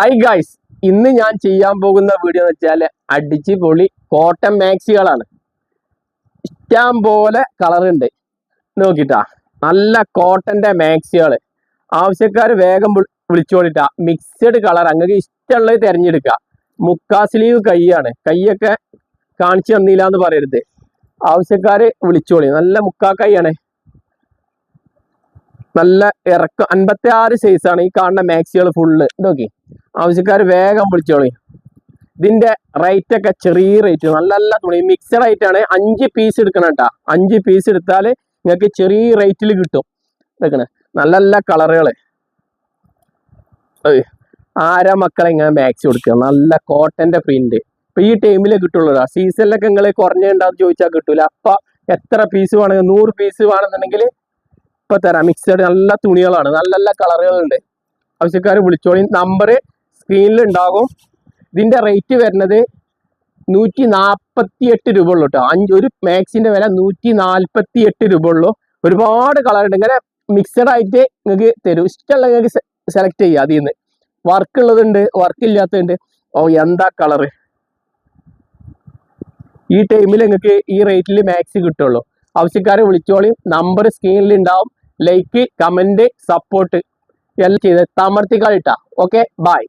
High guys ഇന്ന് ഞാൻ ചെയ്യാൻ പോകുന്ന വീഡിയോ എന്ന് വെച്ചാൽ അടിച്ച് പൊളി കോട്ടൺ മാക്സികളാണ്. ഇഷ്ടം പോലെ കളറുണ്ട് നോക്കിട്ടാ നല്ല കോട്ടന്റെ മാക്സികൾ ആവശ്യക്കാർ വേഗം വിളി- വിളിച്ചോളിട്ടാ. മിക്സഡ് കളർ അങ്ങനെ ഇഷ്ടമുള്ളത് തിരഞ്ഞെടുക്കുക മുക്കാ സ്ലീവ് കൈയാണ്. കൈയൊക്കെ കാണിച്ചു തന്നില്ല എന്ന് പറയരുത്. ആവശ്യക്കാർ വിളിച്ചോളി. നല്ല മുക്കാ കൈയാണ്. നല്ല ഇറക്കം. അൻപത്തി ആറ് സൈസാണ് ഈ കാണുന്ന മാക്സികൾ ഫുള്ള് നോക്കി. ആവശ്യക്കാർ വേഗം വിളിച്ചോളി. ഇതിന്റെ റേറ്റ് ഒക്കെ ചെറിയ റേറ്റ് നല്ല നല്ല തുണി. മിക്സഡ് ആയിട്ടാണ് അഞ്ച് പീസ് എടുക്കണം കേട്ടാ അഞ്ച് പീസ് എടുത്താൽ നിങ്ങൾക്ക് ചെറിയ റേറ്റിൽ കിട്ടും. എടുക്കണേ നല്ല നല്ല കളറുകൾ ആരാ മക്കളെ ഇങ്ങനെ മാക്സി കൊടുക്കുക? നല്ല കോട്ടന്റെ പ്രിന്റ് ഇപ്പൊ ഈ ടൈമിലേ കിട്ടുള്ളൂ സീസണിലൊക്കെ നിങ്ങൾ കുറഞ്ഞുണ്ടാവും ചോദിച്ചാൽ കിട്ടൂല. അപ്പൊ എത്ര പീസ് വേണമെങ്കിൽ നൂറ് പീസ് വേണമെന്നുണ്ടെങ്കിൽ ഇപ്പൊ തരാം. മിക്സഡ് നല്ല തുണികളാണ്. നല്ല നല്ല കളറുകളുണ്ട് ആവശ്യക്കാർ വിളിച്ചോളി. നമ്പർ സ്ക്രീനിൽ ഉണ്ടാകും ഇതിന്റെ റേറ്റ് വരുന്നത് നൂറ്റി നാൽപ്പത്തി എട്ട് രൂപ ഉള്ളൂ കേട്ടോ. അഞ്ച് ഒരു മാക്സിന്റെ വില നൂറ്റി നാൽപ്പത്തി എട്ട് രൂപ ഉള്ളൂ ഒരുപാട് കളർ ഉണ്ട്. ഇങ്ങനെ മിക്സഡ് ആയിട്ട് നിങ്ങൾക്ക് തരും. ഇഷ്ടമുള്ള നിങ്ങൾക്ക് സെലക്ട് ചെയ്യുക അതിൽ നിന്ന്. Work ഉള്ളതുണ്ട് work ഇല്ലാത്തതുണ്ട്. ഓ എന്താ കളറ് ഈ ടൈമിൽ നിങ്ങൾക്ക് ഈ റേറ്റിൽ മാക്സി കിട്ടുള്ളൂ. ആവശ്യക്കാരെ വിളിച്ചോളി. നമ്പർ സ്ക്രീനിൽ ഉണ്ടാവും ലൈക്ക് കമന്റ് സപ്പോർട്ട് എല്ലാം ചെയ്ത് തമർത്തിക്കളിട്ടാ. Okay bye